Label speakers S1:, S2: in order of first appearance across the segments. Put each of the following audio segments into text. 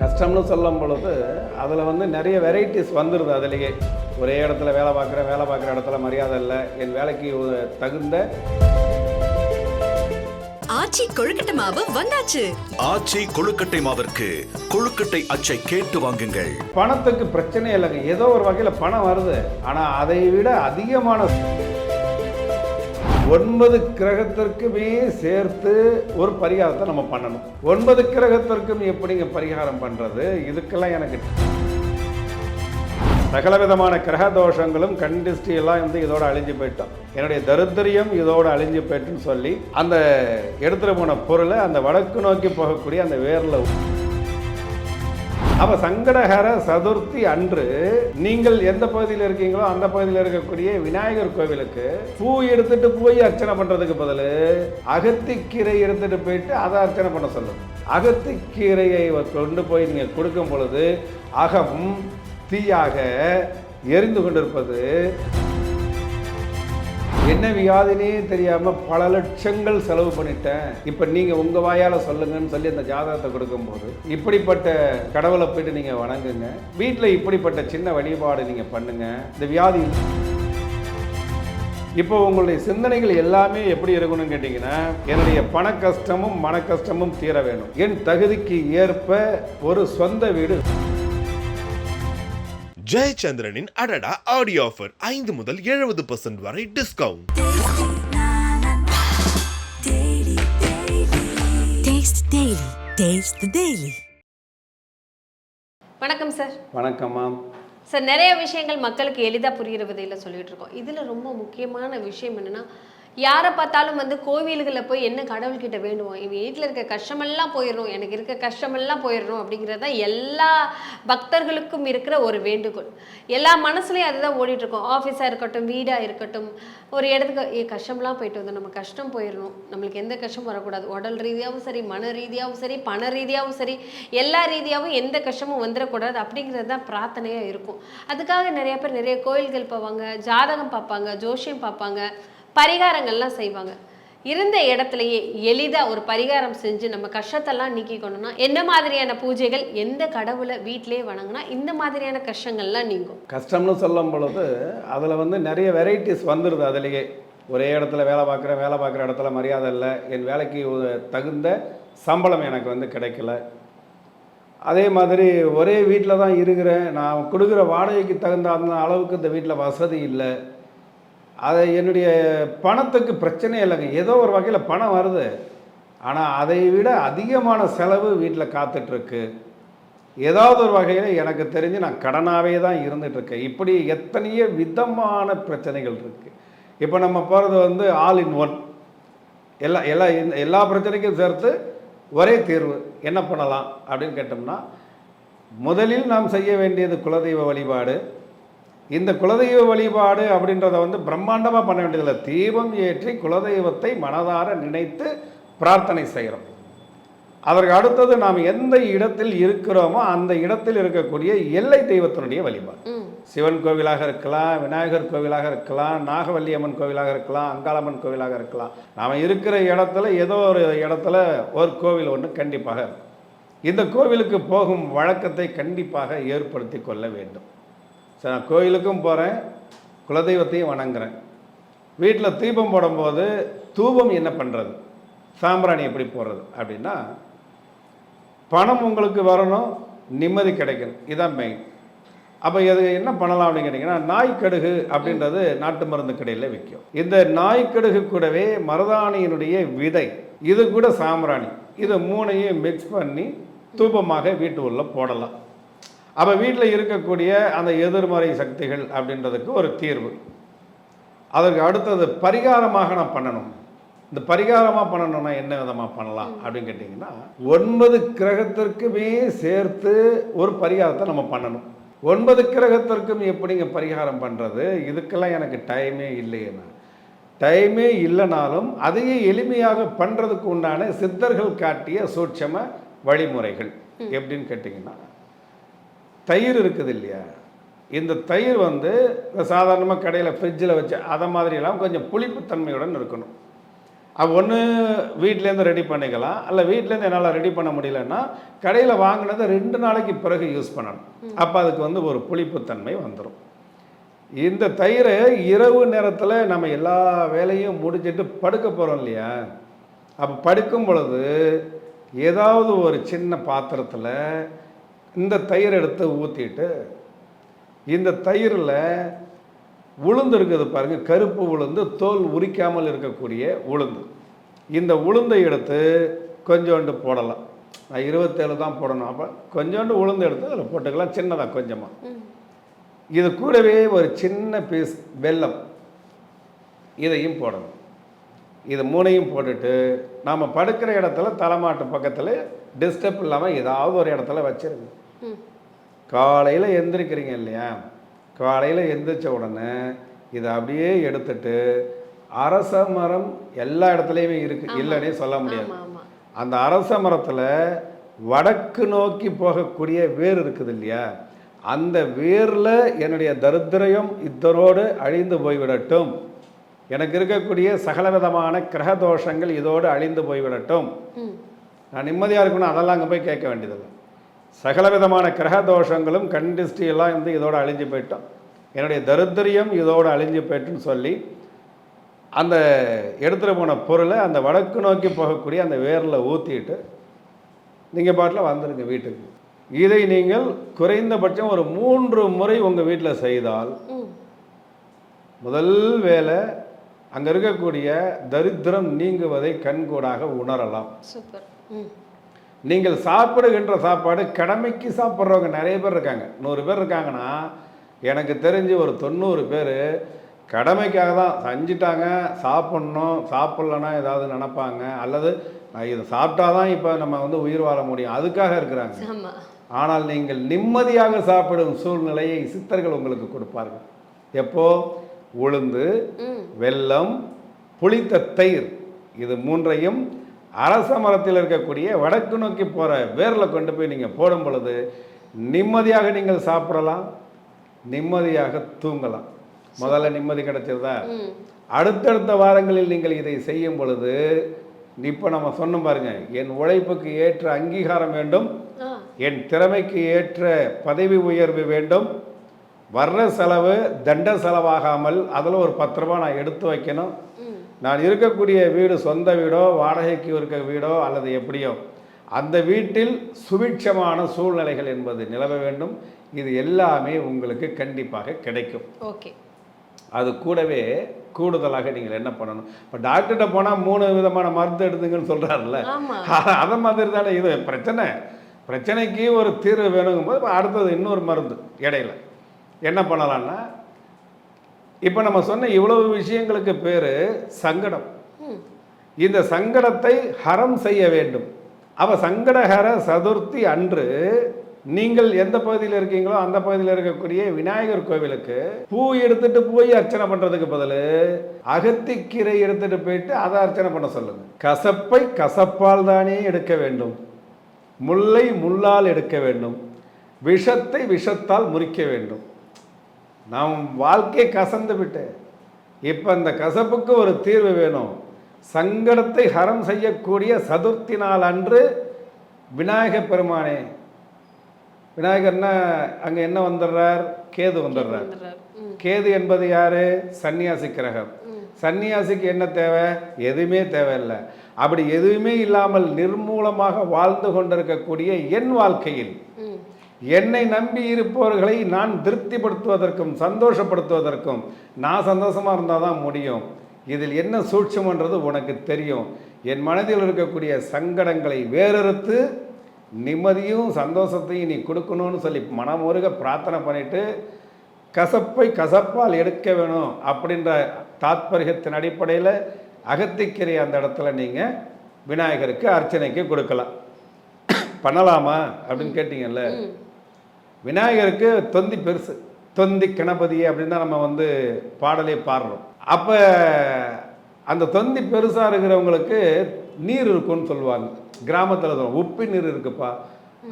S1: கஷ்டம்னு சொல்லும் பொழுது அதில் வந்து நிறைய வெரைட்டிஸ் வந்துடுது அதுலேயே ஒரே இடத்துல வேலை பார்க்குற வேலை பார்க்குற இடத்துல மரியாதை இல்லை என் வேலைக்கு தகுந்த
S2: ஆச்சி கொழுக்கட்டை மாவு வந்தாச்சு.
S3: ஆச்சி கொழுக்கட்டை மாவிற்கு கொழுக்கட்டை அச்சை கேட்டு வாங்குங்கள்.
S1: பணத்துக்கு பிரச்சனை இல்லைங்க. ஏதோ ஒரு வகையில் பணம் வருது. ஆனால் அதை விட அதிகமான ஒன்பது கிரகத்திற்குமே சேர்த்து ஒரு பரிகாரத்தை நம்ம பண்ணணும். ஒன்பது கிரகத்திற்கும் எப்படிங்க பரிகாரம் பண்ணுறது இதுக்கெல்லாம் எனக்கு சகல விதமான கிரக தோஷங்களும் கண்டிஸ்டி எல்லாம் வந்து இதோட அழிஞ்சு போயிட்டோம். என்னுடைய தரித்திரியம் இதோட அழிஞ்சு போயிட்டுன்னு சொல்லி அந்த எடுத்துகிட்டு போன பொருளை அந்த வடக்கு நோக்கி போகக்கூடிய அந்த வேரில் அப்ப சங்கடகர சதுர்த்தி அன்று நீங்கள் எந்த பகுதியில் இருக்கீங்களோ அந்த பகுதியில் இருக்கக்கூடிய விநாயகர் கோவிலுக்கு பூ எடுத்துட்டு போய் அர்ச்சனை பண்றதுக்கு பதில் அகத்திக்கீரை எடுத்துட்டு போயிட்டு அதை அர்ச்சனை பண்ண சொல்லுங்க. அகத்திக்கீரையை கொண்டு போய் நீங்கள் கொடுக்கும் பொழுது அகம் தீயாக எரிந்து கொண்டிருப்பது. என்ன வியாதினே தெரியாம பல லட்சங்கள் செலவு பண்ணிட்டேன். இப்ப நீங்க உங்க வாயால சொல்லுங்கன்னு சொல்லி அந்த ஜாதகத்தை கொடுக்கும்போது இப்படிப்பட்ட கடவுளை போயிட்டு நீங்க வணங்குங்க. வீட்டுல இப்படிப்பட்ட சின்ன வழிபாடு நீங்க பண்ணுங்க. இந்த வியாதி இப்போ உங்களுடைய சிந்தனைகள் எல்லாமே எப்படி இருக்கணும்னு கேட்டிங்கன்னா என்னுடைய பண கஷ்டமும் மன கஷ்டமும் தீர வேணும். என் தகுதிக்கு ஏற்ப ஒரு சொந்த வீடு
S4: ஜெயச்சந்திரனின் அடடா ஆடியோ ஆஃபர் ஐந்து முதல் எழுபது பர்சன்ட் வரை discount
S2: Taste Daily. Taste the Daily.
S5: வணக்கம் சார்
S1: வணக்கம்மா
S5: சார் நிறைய விஷயங்கள் மக்களுக்கு எளிதாக புரிகிற விதையில் சொல்லிட்டு இருக்கோம் இதில் ரொம்ப முக்கியமான விஷயம் என்னன்னா யாரை பார்த்தாலும் வந்து கோவில்களில் போய் என்ன கடவுள்கிட்ட வேண்டுவோம்? இவன் வீட்டில் இருக்க கஷ்டமெல்லாம் போயிடணும் எனக்கு இருக்க கஷ்டமெல்லாம் போயிடணும் அப்படிங்கிறது தான் எல்லா பக்தர்களுக்கும் இருக்கிற ஒரு வேண்டுகோள். எல்லா மனசுலையும் அதுதான் ஓடிட்டுருக்கோம். ஆஃபீஸாக இருக்கட்டும் வீடாக இருக்கட்டும் ஒரு இடத்துக்கு ஏ கஷ்டம்லாம் போயிட்டு வந்தோம். நம்ம கஷ்டம் போயிடணும். நம்மளுக்கு எந்த கஷ்டம் வரக்கூடாது. உடல் ரீதியாகவும் சரி மன ரீதியாகவும் சரி பண ரீதியாகவும் சரி எல்லா ரீதியாகவும் எந்த கஷ்டமும் வந்துடக்கூடாது அப்படிங்கிறது தான் பிரார்த்தனையாக இருக்கும். அதுக்காக நிறைய பேர் நிறைய கோயில்கள் போவாங்க ஜாதகம் பார்ப்பாங்க ஜோஷியம் பார்ப்பாங்க. பரிகாரங்கள்லாம் செய்வாங்க. இருந்த இடத்துலையே எளிதாக ஒரு பரிகாரம் செஞ்சு நம்ம கஷ்டத்தெல்லாம் நீக்கிக்கணும்னா என்ன மாதிரியான பூஜைகள் எந்த கடவுளை வீட்டிலேயே வணங்கினா இந்த மாதிரியான கஷ்டங்கள்லாம் நீங்கும்.
S1: கஷ்டம்னு சொல்லும் பொழுது அதில் வந்து நிறைய வெரைட்டிஸ் வந்துடுது அதுலேயே. ஒரே இடத்துல வேலை பார்க்குற வேலை பார்க்குற இடத்துல மரியாதை இல்லை என் வேலைக்கு தகுந்த சம்பளம் எனக்கு வந்து கிடைக்கல. அதே மாதிரி ஒரே வீட்டில் தான் இருக்கிறேன் நான் கொடுக்குற வாடகைக்கு தகுந்த அந்த அளவுக்கு இந்த வீட்டில் வசதி இல்லை. அதை என்னுடைய பணத்துக்கு பிரச்சனை இல்லைங்க. ஏதோ ஒரு வகையில் பணம் வருது. ஆனால் அதை விட அதிகமான செலவு வீட்டில் காத்துட்ருக்கு. ஏதாவது ஒரு வகையில் எனக்கு தெரிஞ்சு நான் கடனாகவே தான் இருந்துகிட்ருக்கேன் இப்படி எத்தனையோ விதமான பிரச்சனைகள் இருக்குது இப்போ நம்ம போகிறது வந்து ஆல் இன் ஒன் எல்லா எல்லா இந்த- எல்லா பிரச்சனைக்கும் சேர்த்து ஒரே தீர்வு. என்ன பண்ணலாம் அப்படின்னு கேட்டோம்னா முதலில் நாம் செய்ய வேண்டியது குலதெய்வ வழிபாடு. இந்த குலதெய்வ வழிபாடு அப்படின்றத வந்து பிரம்மாண்டமாக பண்ண வேண்டியதில்லை. தீபம் ஏற்றி குலதெய்வத்தை மனதார நினைத்து பிரார்த்தனை செய்கிறோம். அதற்கு அடுத்தது நாம் எந்த இடத்தில் இருக்கிறோமோ அந்த இடத்தில் இருக்கக்கூடிய எல்லை தெய்வத்தினுடைய வழிபாடு. சிவன் கோவிலாக இருக்கலாம் விநாயகர் கோவிலாக இருக்கலாம் நாகவல்லி அம்மன் கோவிலாக இருக்கலாம் அங்காளம்மன் கோவிலாக இருக்கலாம். நாம் இருக்கிற இடத்துல ஏதோ ஒரு இடத்துல ஒரு கோவில் ஒன்று கண்டிப்பாக இருக்கும். இந்த கோவிலுக்கு போகும் வழக்கத்தை கண்டிப்பாக ஏற்படுத்தி கொள்ள வேண்டும். சரி நான் கோயிலுக்கும் போகிறேன் குலதெய்வத்தையும் வணங்குறேன். வீட்டில் தீபம் போடும்போது தூபம் என்ன பண்ணுறது சாம்பிராணி எப்படி போடுறது அப்படின்னா பணம் உங்களுக்கு வரணும் நிம்மதி கிடைக்கணும். இதுதான் மெயின் அப்போ இது என்ன பண்ணலாம் அப்படின்னு கேட்டிங்கன்னா நாய்க்கடுகு அப்படின்றது நாட்டு மருந்து கடையில் விற்கும். இந்த நாய்க்கடுகு கூடவே மருதாணியினுடைய விதை இது கூட சாம்பிராணி. இது மூணையும் மிக்ஸ் பண்ணி தூபமாக வீட்டு உள்ள போடலாம். அப்போ வீட்டில் இருக்கக்கூடிய அந்த எதிர்மறை சக்திகள் அப்படின்றதுக்கு ஒரு தீர்வு. அதற்கு அடுத்தது பரிகாரமாக நான் பண்ணணும். இந்த பரிகாரமாக பண்ணணும்னா என்ன விதமாக பண்ணலாம் அப்படின்னு கேட்டிங்கன்னா ஒன்பது கிரகத்திற்குமே சேர்த்து ஒரு பரிகாரத்தை நம்ம பண்ணணும். ஒன்பது கிரகத்திற்கும் எப்படிங்க பரிகாரம் பண்ணுறது இதுக்கெல்லாம் எனக்கு டைமே இல்லையேண்ணா டைமே இல்லைனாலும் அதையே எளிமையாக பண்ணுறதுக்கு உண்டான சித்தர்கள் காட்டிய சூட்சம வழிமுறைகள் எப்படின்னு கேட்டிங்கன்னா தயிர் இருக்குது இல்லையா இந்த தயிர் வந்து சாதாரணமாக கடையில் ஃப்ரிட்ஜில் வச்சு அதை மாதிரியெல்லாம் கொஞ்சம் புளிப்புத்தன்மையுடன் இருக்கணும். அது ஒன்று வீட்டிலேருந்து ரெடி பண்ணிக்கலாம். அல்ல வீட்டிலேருந்து என்னால் ரெடி பண்ண முடியலன்னா கடையில் வாங்கினதை ரெண்டு நாளைக்கு பிறகு யூஸ் பண்ணணும். அப்போ அதுக்கு வந்து ஒரு புளிப்புத்தன்மை வந்துடும் இந்த தயிரை இரவு நேரத்தில் நம்ம எல்லா வேலையும் முடிச்சிட்டு படுக்க போகிறோம் இல்லையா? அப்போ படுக்கும் பொழுது ஏதாவது ஒரு சின்ன பாத்திரத்தில் இந்த தயிர் எடுத்து ஊற்றிட்டு இந்த தயிரில் உளுந்து இருக்குது பாருங்க கருப்பு உளுந்து தோல் உரிக்காமல் இருக்கக்கூடிய உளுந்து. இந்த உளுந்தை எடுத்து கொஞ்சோண்டு போடலாம். நான் இருபத்தேழு தான் போடணும். அப்போ கொஞ்சோண்டு உளுந்து எடுத்து அதில் போட்டுக்கலாம் சின்னதாக கொஞ்சமாக இது கூடவே ஒரு சின்ன பீஸ் வெல்லம். இதையும் போடணும். இது மூணையும் போட்டுட்டு நாம் படுக்கிற இடத்துல தலைமாட்டு பக்கத்தில் டிஸ்டர்ப் இல்லாமல் ஏதாவது ஒரு இடத்துல வச்சிருங்க. காலையில் எந்திரிக்கிறீங்க இல்லையா? காலையில் எந்திரிச்ச உடனே இதை அப்படியே எடுத்துட்டு அரச மரம் எல்லா இடத்துலையுமே இருக்குது இல்லைன்னே சொல்ல முடியாது. அந்த அரச மரத்தில் வடக்கு நோக்கி போகக்கூடிய வேர் இருக்குது இல்லையா? அந்த வேரில் என்னுடைய தரித்திரயம் இதனோடு அழிந்து போய்விடட்டும். எனக்கு இருக்கக்கூடிய சகலவிதமான கிரக தோஷங்கள் இதோடு அழிந்து போய்விடட்டும். நான் நிம்மதியாக இருக்கணும் அதெல்லாம் அங்கே போய் கேட்க வேண்டியதில்லை. சகலவிதமான கிரக தோஷங்களும் கண்டிஸ்டி எல்லாம் வந்து இதோட அழிஞ்சு போயிட்டோம். என்னுடைய தரித்திரியம் இதோடு அழிஞ்சு போயிட்டுன்னு சொல்லி அந்த எடுத்துகிட்டு போன பொருளை அந்த வடக்கு நோக்கி போகக்கூடிய அந்த வேரில் ஊற்றிட்டு நீங்கள் பாட்டில் வந்துடுங்க வீட்டுக்கு. இதை நீங்கள் குறைந்தபட்சம் ஒரு மூன்று முறை உங்கள் வீட்டில் செய்தால் முதல் வேலை அங்கே இருக்கக்கூடிய தரித்திரம் நீங்குவதை கண்கூடாக உணரலாம்.
S5: சூப்பர்.
S1: நீங்கள் சாப்பிடுகின்ற சாப்பாடு கடமைக்கு சாப்பிட்றவங்க நிறைய பேர் இருக்காங்க. நூறு பேர் இருக்காங்கன்னா எனக்கு தெரிஞ்சு ஒரு தொண்ணூறு பேர் கடமைக்காக தான் செஞ்சிட்டாங்க. சாப்பிட்ணும் சாப்பிட்லன்னா ஏதாவது நினைப்பாங்க. அல்லது இதை சாப்பிட்டா தான் இப்போ நம்ம வந்து உயிர் வாழ முடியும். அதுக்காக இருக்கிறாங்க. ஆனால் நீங்கள் நிம்மதியாக சாப்பிடும் சூழ்நிலையை சித்தர்கள் உங்களுக்கு கொடுப்பார்கள். எப்போ? உளுந்து வெல்லம் புளித்த தயிர். இது மூன்றையும் அரச மரத்தில் இருக்கக்கூடிய வடக்கு நோக்கி போகிற வேரில் கொண்டு போய் நீங்கள் போடும் பொழுது நிம்மதியாக நீங்கள் சாப்பிடலாம் நிம்மதியாக தூங்கலாம். முதல்ல நிம்மதி கிடைச்சிருதா? அடுத்தடுத்த வாரங்களில் நீங்கள் இதை செய்யும் பொழுது இப்போ நம்ம சொன்னோம் பாருங்க என் உழைப்புக்கு ஏற்ற அங்கீகாரம் வேண்டும் என் திறமைக்கு ஏற்ற பதவி உயர்வு வேண்டும் வர்ற செலவு தண்ட செலவாகாமல் அதில் ஒரு பத்து நான் எடுத்து வைக்கணும் நான் இருக்கக்கூடிய வீடு சொந்த வீடோ வாடகைக்கு இருக்க வீடோ அல்லது எப்படியோ அந்த வீட்டில் சுபிட்சமான சூழ்நிலைகள் என்பது நிலவ வேண்டும். இது எல்லாமே உங்களுக்கு கண்டிப்பாக கிடைக்கும்.
S5: ஓகே.
S1: அது கூடவே கூடுதலாக நீங்கள் என்ன பண்ணணும்? இப்போ டாக்டர்கிட்ட போனால் மூணு விதமான மருந்து எடுத்துங்கன்னு சொல்கிறாருல்ல அதை மாதிரி தானே இது பிரச்சனை. பிரச்சனைக்கு ஒரு தீர்வு வேணுங்கும்போது இப்ப அடுத்தது இன்னொரு மருந்து இடையில. என்ன பண்ணலாம்னா இப்போ நம்ம சொன்ன இவ்வளவு விஷயங்களுக்கு பேர் சங்கடம். இந்த சங்கடத்தை ஹரம் செய்ய வேண்டும். அவ சங்கடஹர சதுர்த்தி அன்று நீங்கள் எந்த பகுதியில் இருக்கீங்களோ அந்த பகுதியில் இருக்கக்கூடிய விநாயகர் கோவிலுக்கு பூ எடுத்துட்டு போய் அர்ச்சனை பண்றதுக்கு பதில் அகத்திக்கீரை எடுத்துட்டு போயிட்டு அதை அர்ச்சனை பண்ண சொல்லுங்க. கசப்பை கசப்பால் தானே எடுக்க வேண்டும். முல்லை முள்ளால் எடுக்க வேண்டும். விஷத்தை விஷத்தால் முறிக்க வேண்டும். நாம் வாழ்க்கை கசந்து விட்டேன். இப்போ இந்த கசப்புக்கு ஒரு தீர்வு வேணும். சங்கடத்தை ஹரம் செய்யக்கூடிய சதுர்த்தி நாள் அன்று விநாயக பெருமானே. விநாயகர்னா அங்கே என்ன வந்துடுறார்? கேது வந்துடுறார். கேது என்பது யாரு? சன்னியாசி கிரகம். சன்னியாசிக்கு என்ன தேவை? எதுவுமே தேவையில்லை. அப்படி எதுவுமே இல்லாமல் நிர்மூலமாக வாழ்ந்து கொண்டிருக்கக்கூடிய என் வாழ்க்கையில் என்னை நம்பி இருப்பவர்களை நான் திருப்திப்படுத்துவதற்கும் சந்தோஷப்படுத்துவதற்கும் நான் சந்தோஷமாக இருந்தால் தான் முடியும். இதில் என்ன சூட்சமன்றது உனக்கு தெரியும். என் மனதில் இருக்கக்கூடிய சங்கடங்களை வேறறுத்து நிம்மதியும் சந்தோஷத்தையும் நீ கொடுக்கணும்னு சொல்லி மனமுருக பிரார்த்தனை பண்ணிவிட்டு கசப்பை கசப்பால் எடுக்க வேணும் அப்படின்ற தாத்பரியத்தின் அடிப்படையில் அகத்திக்கீரை அந்த இடத்துல நீங்கள் விநாயகருக்கு அர்ச்சனைக்கு கொடுக்கலாம். பண்ணலாமா அப்படின்னு கேட்டிங்கல்ல? விநாயகருக்கு தொந்தி பெருசு. தொந்தி கணபதி அப்படின்னு தான் நம்ம வந்து பாடலே பாடுறோம். அப்போ அந்த தொந்தி பெருசாக இருக்கிறவங்களுக்கு நீர் இருக்கும்னு சொல்லுவாங்க. கிராமத்தில் சொல்லுவாங்க உப்பு நீர் இருக்குப்பா.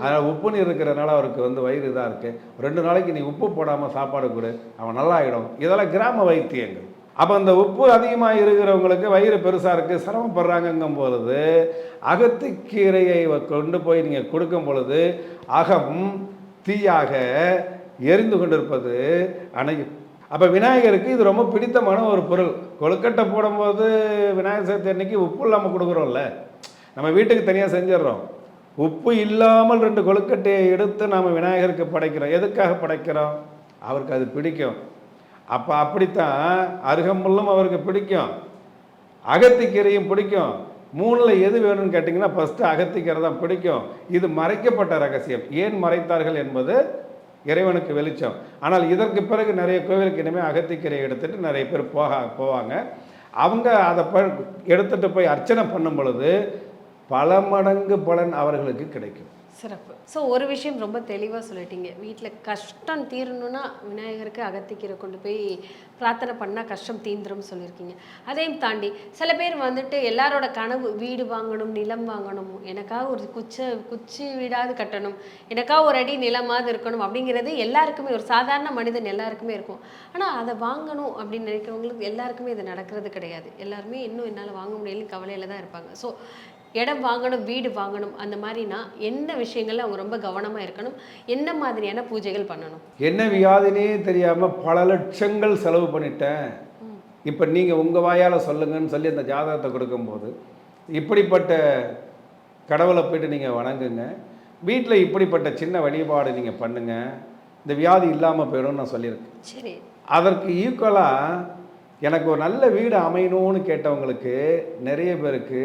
S1: அதனால் உப்பு நீர் இருக்கிறனால அவருக்கு வந்து வயிறு இதாக இருக்குது ரெண்டு நாளைக்கு நீ உப்பு போடாமல் சாப்பாடு கொடு அவன் நல்லா ஆகிடும் இதெல்லாம் கிராம வைத்தியங்கள். அப்போ அந்த உப்பு அதிகமாக இருக்கிறவங்களுக்கு வயிறு பெருசாக இருக்குது சிரமப்படுறாங்கங்கும் பொழுது அகத்துக்கீரையை கொண்டு போய் நீங்கள் கொடுக்கும் பொழுது அகம் தீயாக எரிந்து கொண்டிருப்பது அணையும். அப்போ விநாயகருக்கு இது ரொம்ப பிடித்தமான ஒரு பொருள். கொழுக்கட்டை போடும்போது விநாயகர் சதுர்த்தி அன்னைக்கு உப்பு இல்லாமல் கொடுக்குறோம்ல. நம்ம வீட்டுக்கு தனியாக செஞ்சிடுறோம். உப்பு இல்லாமல் ரெண்டு கொழுக்கட்டையை எடுத்து நாம் விநாயகருக்கு படைக்கிறோம். எதுக்காக படைக்கிறோம்? அவருக்கு அது பிடிக்கும். அப்போ அப்படித்தான் அருகம்புல்லும் அவருக்கு பிடிக்கும். அகத்திக்கீரையும் பிடிக்கும். மூணில் எது வேணும்னு கேட்டிங்கன்னா ஃபஸ்ட்டு அகத்திக்கீரை தான் பிடிக்கும். இது மறைக்கப்பட்ட ரகசியம். ஏன் மறைத்தார்கள் என்பது இறைவனுக்கு வெளிச்சம். ஆனால் இதற்கு பிறகு நிறைய கோவிலுக்கு இனிமேல் அகத்திக்கீரை எடுத்துகிட்டு நிறைய பேர் போக போவாங்க. அவங்க அதை ப எடுத்துகிட்டு போய் அர்ச்சனை பண்ணும் பொழுது பல மடங்கு பலன் அவர்களுக்கு கிடைக்கும்.
S5: சிறப்பு. ஸோ ஒரு விஷயம் ரொம்ப தெளிவாக சொல்லிட்டீங்க. வீட்டில் கஷ்டம் தீரணும்னா விநாயகருக்கு அகத்திக்கீரை கொண்டு போய் பிரார்த்தனை பண்ணால் கஷ்டம் தீந்துரும் சொல்லியிருக்கீங்க. அதையும் தாண்டி சில பேர் வந்துட்டு எல்லாரோட கனவு வீடு வாங்கணும் நிலம் வாங்கணும் எனக்காக ஒரு குச்ச குச்சி வீடாவது கட்டணும் எனக்காக ஒரு அடி நிலமாவது இருக்கணும் அப்படிங்கிறது எல்லாருக்குமே ஒரு சாதாரண மனிதன் எல்லாருக்குமே இருக்கும். ஆனால் அதை வாங்கணும் அப்படின்னு நினைக்கிறவங்களுக்கு எல்லாருக்குமே இது நடக்கிறது கிடையாது. எல்லாருமே இன்னும் என்னால் வாங்க முடியலன்னு கவலையில் தான் இருப்பாங்க. ஸோ இடம் வாங்கணும் வீடு வாங்கணும் அந்த மாதிரினா என்ன விஷயங்கள்ல அவங்க ரொம்ப கவனமாக இருக்கணும்? என்ன மாதிரியான பூஜைகள் பண்ணணும்?
S1: என்ன வியாதினே தெரியாமல் பல லட்சங்கள் செலவு பண்ணிட்டேன். இப்போ நீங்கள் உங்கள் வாயால் சொல்லுங்கன்னு சொல்லி அந்த ஜாதகத்தை கொடுக்கும்போது இப்படிப்பட்ட கடவுளை போயிட்டு நீங்கள் வணங்குங்க. வீட்டில் இப்படிப்பட்ட சின்ன வழிபாடு நீங்கள் பண்ணுங்க. இந்த வியாதி இல்லாமல் போயிடும்னு நான் சொல்லியிருக்கேன்.
S5: சரி.
S1: அதற்கு ஈக்குவலாக எனக்கு ஒரு நல்ல வீடு அமையணும்னு கேட்டவங்களுக்கு நிறைய பேருக்கு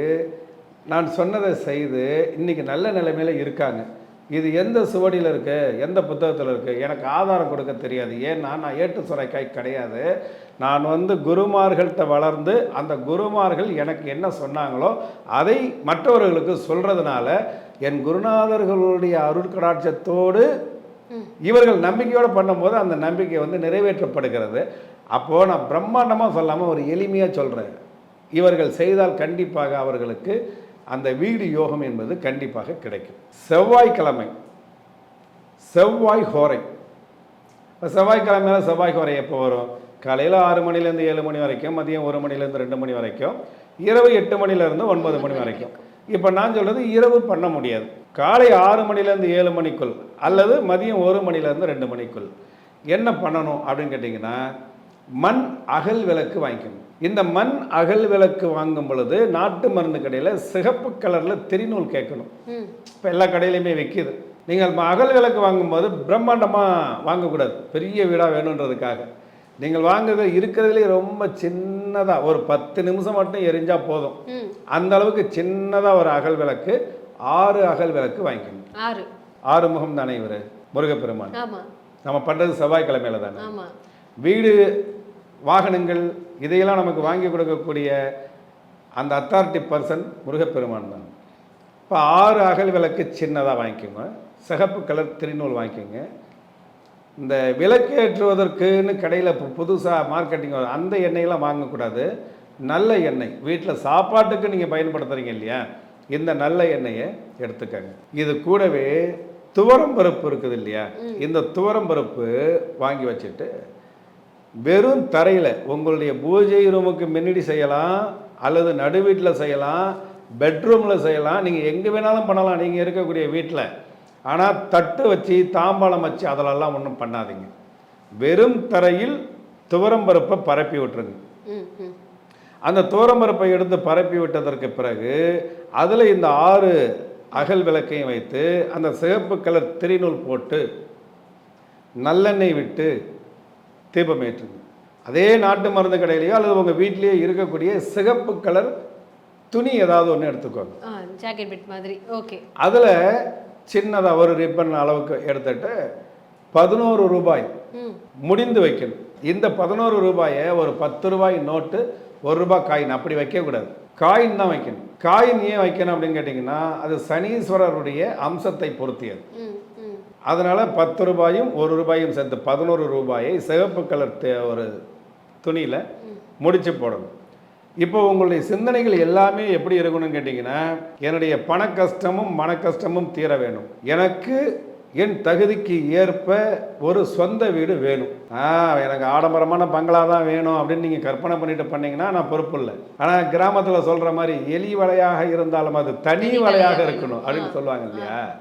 S1: நான் சொன்னதை செய்து இன்றைக்கி நல்ல நிலைமையில் இருக்காங்க. இது எந்த சுவடியில் இருக்குது எந்த புத்தகத்தில் இருக்குது எனக்கு ஆதாரம் கொடுக்க தெரியாது. ஏன்னா நான் ஏட்டு சுரைக்காய் கிடையாது. நான் வந்து குருமார்கள்ட்ட வளர்ந்து அந்த குருமார்கள் எனக்கு என்ன சொன்னாங்களோ அதை மற்றவர்களுக்கு சொல்கிறதுனால என் குருநாதர்களுடைய அருட்கடாட்சத்தோடு இவர்கள் நம்பிக்கையோடு பண்ணும்போது அந்த நம்பிக்கை வந்து நிறைவேற்றப்படுகிறது. அப்போது நான் பிரம்மாண்டமாக சொல்லாமல் ஒரு எளிமையாக சொல்கிறேன் இவர்கள் செய்தால் கண்டிப்பாக அவர்களுக்கு அந்த வீடு யோகம் என்பது கண்டிப்பாக கிடைக்கும். செவ்வாய்க்கிழமை. செவ்வாய் ஹோரை. இப்போ செவ்வாய் ஹோரை எப்போ வரும்? காலையில் ஆறு மணிலேருந்து ஏழு மணி வரைக்கும் மதியம் ஒரு மணிலேருந்து ரெண்டு மணி வரைக்கும் இரவு எட்டு மணிலேருந்து ஒன்பது மணி வரைக்கும். இப்போ நான் சொல்கிறது இரவு பண்ண முடியாது. காலை ஆறு மணிலேருந்து ஏழு மணிக்குள் அல்லது மதியம் ஒரு மணிலேருந்து ரெண்டு மணிக்குள். என்ன பண்ணணும் அப்படின்னு கேட்டிங்கன்னா மண் அகல் விளக்கு வாங்கிக்கணும். இந்த மண் அகல் விளக்கு வாங்கும் பொழுது நாட்டு மருந்து கடையில் சிகப்பு கலரில் திரிநூல் கேட்கணும். இப்போ எல்லா கடையிலையுமே விற்கிது நீங்கள் அகல் விளக்கு வாங்கும்போது பிரம்மாண்டமாக வாங்கக்கூடாது. பெரிய வீடாக வேணுன்றதுக்காக. நீங்கள் வாங்குறது இருக்கிறதுலே ரொம்ப சின்னதாக ஒரு பத்து நிமிஷம் மட்டும் எரிஞ்சால் போதும். அந்த அளவுக்கு சின்னதாக ஒரு அகல் விளக்கு ஆறு அகல் விளக்கு வாங்கிக்கணும்.
S5: ஆறு.
S1: ஆறு முகம் தானே இவர்? முருகப்பெருமான். நம்ம பண்ணுறது செவ்வாய்க்கிழமையில தானே? வீடு வாகனங்கள் இதையெல்லாம் நமக்கு வாங்கி கொடுக்கக்கூடிய அந்த அத்தாரிட்டி பர்சன் முருகப்பெருமான் தான். இப்போ ஆறு அகல் விளக்கு சின்னதாக வாங்கிக்கோங்க. சிகப்பு கலர் திருநூல் வாங்கிக்கோங்க. இந்த விளக்கு ஏற்றுவதற்குன்னு கடையில் இப்போ புதுசாக மார்க்கெட்டிங் அந்த எண்ணெயெல்லாம் வாங்கக்கூடாது. நல்ல எண்ணெய். வீட்டில் சாப்பாட்டுக்கு நீங்கள் பயன்படுத்துகிறீங்க இல்லையா? இந்த நல்ல எண்ணெயை எடுத்துக்கங்க. இது கூடவே துவரம் பருப்பு இருக்குது இல்லையா? இந்த துவரம் பருப்பு வாங்கி வச்சுட்டு வெறும் தரையில் உங்களுடைய பூஜை ரூமுக்கு முன்னாடி செய்யலாம் அல்லது நடு வீட்டில் செய்யலாம் பெட்ரூமில் செய்யலாம். நீங்கள் எங்கே வேணாலும் பண்ணலாம். நீங்கள் இருக்கக்கூடிய வீட்டில். ஆனால் தட்டு வச்சு தாம்பாளம் வச்சு அதிலெல்லாம் ஒன்றும் பண்ணாதீங்க. வெறும் தரையில் துவரம்பருப்பை பரப்பி விட்டுருங்க. அந்த துவரம்பருப்பை எடுத்து பரப்பி விட்டதற்கு பிறகு அதில் இந்த ஆறு அகல் விளக்கையும் வைத்து அந்த சிகப்பு கலர் திரிநூல் போட்டு நல்லெண்ணெய் விட்டு தீபம் ஏற்றுங்க அதே நாட்டு மருந்து கடையிலையோ அல்லது உங்கள் வீட்டிலேயே இருக்கக்கூடிய சிகப்பு கலர் துணி ஏதாவது ஒன்று எடுத்துக்கோங்க.
S5: ஜாக்கெட் பிட் மாதிரி. ஓகே
S1: அதில் சின்னதாக ஒரு ரிப்பன் அளவுக்கு எடுத்துட்டு பதினோரு ரூபாய் முடிந்து வைக்கணும். இந்த பதினோரு ரூபாயை ஒரு பத்து ரூபாய் நோட்டு ஒரு ரூபாய் காயின் அப்படி வைக்கக்கூடாது காயின் தான் வைக்கணும். காயின் ஏன் வைக்கணும் அப்படின்னு கேட்டிங்கன்னா அது சனீஸ்வரருடைய அம்சத்தை பொருத்தியது அதனால் பத்து ரூபாயும் ஒரு ரூபாயும் சேர்த்து பதினோரு ரூபாயை சிவப்பு கலர் தே- ஒரு துணியில் முடிச்சு போடணும். இப்போ உங்களுடைய சிந்தனைகள் எல்லாமே எப்படி இருக்கணும்னு கேட்டிங்கன்னா என்னுடைய பண கஷ்டமும் மன கஷ்டமும் தீர வேணும். எனக்கு என் தகுதிக்கு ஏற்ப ஒரு சொந்த வீடு வேணும். ஆ எனக்கு ஆடம்பரமான பங்களா தான் வேணும் அப்படின்னு நீங்கள் கற்பனை பண்ணிட்டு பண்ணீங்கன்னா நான் பொறுப்பு இல்லை. ஆனால் கிராமத்தில் சொல்கிற மாதிரி எலி வலையாக இருந்தாலும் அது தனி வலையாக இருக்கணும். அப்படின்னு. சொல்லுவாங்க இல்லையா?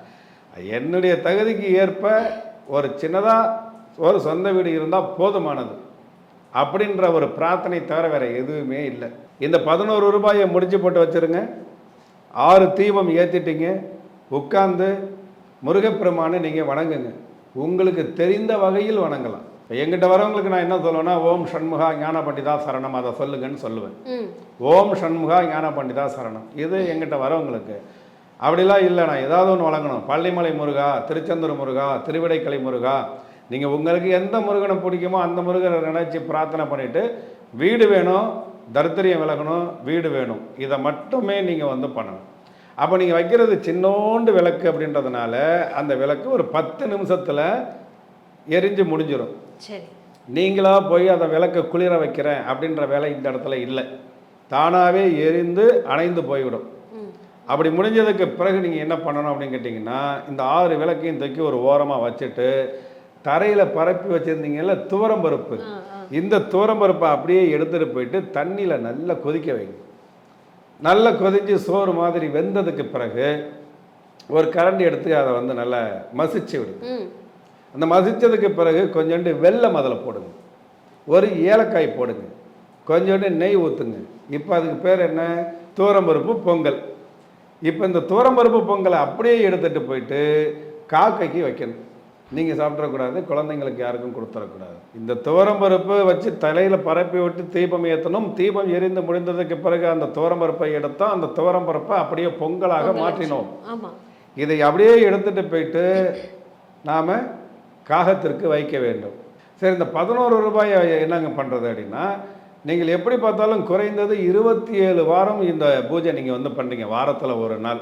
S1: என்னுடைய தகுதிக்கு ஏற்ப ஒரு சின்னதாக ஒரு சொந்த வீடு இருந்தால் போதுமானது அப்படின்ற ஒரு பிரார்த்தனை தவிர வேற எதுவுமே இல்லை. இந்த பதினோரு ரூபாயை முடிச்சு போட்டு வச்சிருங்க. ஆறு தீபம் ஏற்றிட்டீங்க உட்கார்ந்து முருகப்பெருமானை நீங்கள் வணங்குங்க. உங்களுக்கு தெரிந்த வகையில் வணங்கலாம். இப்போ எங்கிட்ட வரவங்களுக்கு நான் என்ன சொல்லுவேன்னா ஓம் சண்முகா ஞான பண்டிதா சரணம் அதை சொல்லுங்கன்னு சொல்லுவேன். ஓம் சண்முகா ஞான பண்டிதா சரணம் இது எங்கிட்ட வரவங்களுக்கு அப்படிலாம் இல்லை. நான் ஏதாவது ஒன்று வழங்கணும். பள்ளிமலை முருகா திருச்செந்தூர் முருகா திருவிடைக்கலை முருகா நீங்கள் உங்களுக்கு எந்த முருகனை பிடிக்குமோ அந்த முருகனை நினைச்சு பிரார்த்தனை பண்ணிட்டு வீடு வேணும் தரித்திரியம் விலகணும் வீடு வேணும். இதை மட்டுமே நீங்கள் வந்து பண்ணணும். அப்போ நீங்கள் வைக்கிறது சின்னோண்டு விளக்கு அப்படின்றதுனால அந்த விளக்கு ஒரு பத்து நிமிஷத்தில் எரிஞ்சு முடிஞ்சிடும்
S5: சரி.
S1: நீங்களா போய் அந்த விளக்கை குளிர வைக்கிறேன் அப்படின்ற வேலை இந்த இடத்துல இல்லை. தானாகவே எரிந்து அணைந்து போய்விடும். அப்படி முடிஞ்சதுக்கு பிறகு நீங்கள் என்ன பண்ணணும் அப்படின்னு கேட்டிங்கன்னா இந்த ஆறு விளக்கையும் தூக்கி ஒரு ஓரமாக வச்சுட்டு தரையில் பரப்பி வச்சுருந்தீங்கல்ல துவரம் பருப்பு.
S5: ஆ ஆ.
S1: இந்த துவரம் பருப்பை அப்படியே எடுத்துகிட்டு போயிட்டு தண்ணியில் நல்லா கொதிக்க வைங்க. நல்லா கொதிச்சு சோறு மாதிரி வெந்ததுக்கு பிறகு ஒரு கரண்டி எடுத்து அதை வந்து நல்லா மசிச்சு விடுங்க. அந்த மசிச்சதுக்கு பிறகு கொஞ்சோண்டு வெல்லம் அதில் போடுங்க. ஒரு ஏலக்காய் போடுங்க. கொஞ்சோண்டு நெய் ஊற்றுங்க இப்போ அதுக்கு பேர் என்ன? தூரம்பருப்பு பொங்கல். இப்போ இந்த தூரம்பருப்பு பொங்கலை அப்படியே எடுத்துகிட்டு போயிட்டு காக்கைக்கு வைக்கணும். நீங்கள் சாப்பிடக்கூடாது குழந்தைங்களுக்கு யாருக்கும் கொடுத்துடக்கூடாது இந்த துவரம்பருப்பு வச்சு தலையில் பரப்பி விட்டு தீபம் ஏற்றணும் தீபம் எரிந்து முடிந்ததுக்கு பிறகு அந்த துவரம்பருப்பை எடுத்தோம் அந்த துவரம்பருப்பை அப்படியே பொங்கலாக
S5: பொங்கல்
S1: மாற்றினோம். இதை அப்படியே எடுத்துட்டு போயிட்டு நாம் காகத்திற்கு வைக்க வேண்டும். சரி இந்த பதினோரு ரூபாயை என்னங்க பண்ணுறது அப்படின்னா நீங்கள் எப்படி பார்த்தாலும் குறைந்தது இருபத்தி ஏழு வாரம் இந்த பூஜை நீங்கள் வந்து பண்ணுறீங்க வாரத்தில் ஒரு நாள்.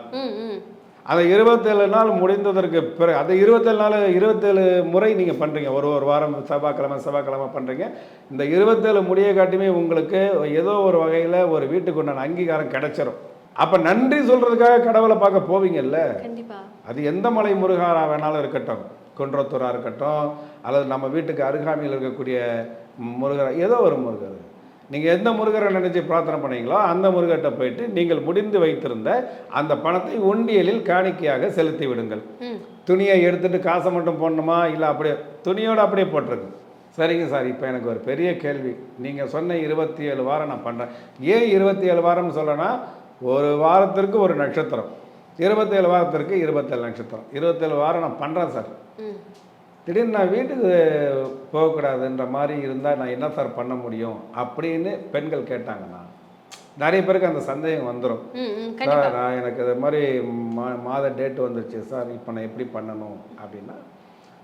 S1: அந்த இருபத்தேழு நாள் முடிந்ததற்கு பிறகு அந்த இருபத்தேழு நாள் இருபத்தேழு முறை நீங்கள் பண்ணுறீங்க ஒரு ஒரு வாரம் செவ்வாய்க்கிழமை செவ்வாய்க்கிழமை பண்ணுறீங்க இந்த இருபத்தேழு முடிய காட்டியுமே உங்களுக்கு ஏதோ ஒரு வகையில் ஒரு வீட்டுக்கு உண்டான அங்கீகாரம் கிடைச்சிரும். அப்போ நன்றி சொல்கிறதுக்காக கடவுளை பார்க்க போவீங்கல்ல? அது எந்த மலை முருகாரா வேணாலும் இருக்கட்டும். குன்றத்தூராக இருக்கட்டும் அல்லது நம்ம வீட்டுக்கு அருகாமையில் இருக்கக்கூடிய முருகர் ஏதோ ஒரு முருகர். நீங்கள் எந்த முருகரை நினைச்சு பிரார்த்தனை பண்ணீங்களோ அந்த முருகர்கிட்ட போயிட்டு நீங்கள் முடிந்து வைத்திருந்த அந்த பணத்தை உண்டியலில் காணிக்கையாக செலுத்தி விடுங்கள். துணியை எடுத்துட்டு காசை மட்டும் போடணுமா? இல்லை அப்படியே துணியோடு அப்படியே போட்டிருக்கு சரிங்க சார் இப்போ எனக்கு ஒரு பெரிய கேள்வி. நீங்கள் சொன்ன இருபத்தி ஏழு வாரம் நான் பண்ணுறேன் ஏன் இருபத்தி ஏழு வாரம்னு சொல்லனா ஒரு வாரத்திற்கு ஒரு நட்சத்திரம். இருபத்தேழு வாரத்திற்கு இருபத்தேழு நட்சத்திரம். இருபத்தேழு வாரம் நான் பண்ணுறேன் சார். திடீர்னு நான் வீட்டுக்கு போகக்கூடாதுன்ற மாதிரி இருந்தால் நான் என்ன சார் பண்ண முடியும் அப்படின்னு பெண்கள் கேட்டாங்கன்னா நிறைய பேருக்கு அந்த சந்தேகம் வந்துடும் சார் நான் எனக்கு இது மாதிரி மா மாத டேட் வந்துருச்சு சார் இப்போ நான் எப்படி பண்ணணும் அப்படின்னா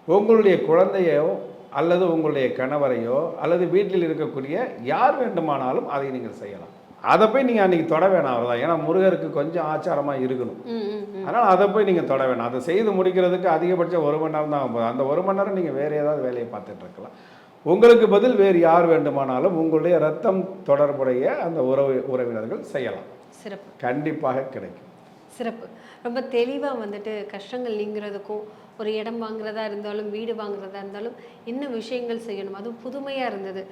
S1: உங்களுடைய குழந்தையோ அல்லது உங்களுடைய கணவரையோ அல்லது வீட்டில் இருக்கக்கூடிய யார் வேண்டுமானாலும் அதை நீங்கள் செய்யலாம். அதை போய் நீங்கள் அன்றைக்கி தொட வேணாம் அவ்வளோதான் ஏன்னா முருகருக்கு கொஞ்சம் ஆச்சாரமாக இருக்கணும். அதனால் அதை போய் நீங்கள் தொட வேணாம். அதை செய்து முடிக்கிறதுக்கு அதிகபட்சம் ஒரு மணி நேரம் தான் ஆகும் அந்த ஒரு மணி நேரம் நீங்கள் வேறு ஏதாவது வேலையை பார்த்துட்டு இருக்கலாம். உங்களுக்கு பதில் வேறு யார் வேண்டுமானாலும் உங்களுடைய ரத்தம் தொடர்புடைய அந்த உறவு உறவினர்கள் செய்யலாம்.
S5: சிறப்பு.
S1: கண்டிப்பாக கிடைக்கும்.
S5: சிறப்பு. ரொம்ப தெளிவாக வந்துட்டு கஷ்டங்கள் நீங்கிறதுக்கும் ஒரு இடம் வாங்குறதா இருந்தாலும் வீடு வாங்குறதா இருந்தாலும் என்ன விஷயங்கள் செய்யணும்? அதுவும் புதுமையாக இருந்தது.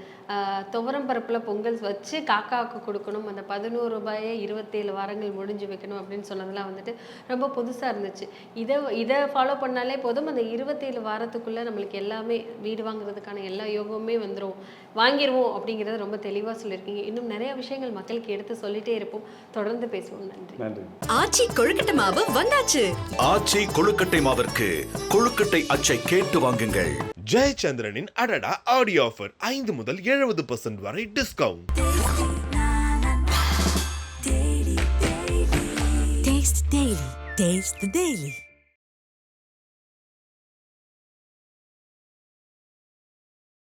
S5: துவரம் பருப்பில் பொங்கல் வச்சு காக்காவுக்கு கொடுக்கணும். அந்த பதினோரு ரூபாயை இருபத்தேழு வாரங்கள் முடிஞ்சு வைக்கணும் அப்படின்னு சொன்னதெல்லாம் வந்துட்டு ரொம்ப புதுசாக இருந்துச்சு. இதை இதை ஃபாலோ பண்ணாலே போதும். அந்த இருபத்தேழு வாரத்துக்குள்ளே நம்மளுக்கு எல்லாமே வீடு வாங்குறதுக்கான எல்லா யோகமுமே வந்துடும் வாங்கிடுவோம் அப்படிங்கிறத ரொம்ப தெளிவாக சொல்லியிருக்கீங்க. இன்னும் நிறைய விஷயங்கள் மக்களுக்கு எடுத்து சொல்லிட்டே இருப்போம். தொடர்ந்து பேசுவோம். நன்றி.
S1: நன்றி.
S2: ஆச்சி கொழுக்கட்டை மாவு வந்தாச்சு.
S3: ஆச்சி கொழுக்கட்டை மாவிற்கு கொழுக்கட்டை அச்சை கேட்டு வாங்குங்கள்.
S4: ஜெயச்சந்திரனின் அடடா ஆடியோ ஆஃபர் ஐந்து முதல் எழுபது பர்சன்ட் வரை டிஸ்கவுண்ட்
S2: Taste the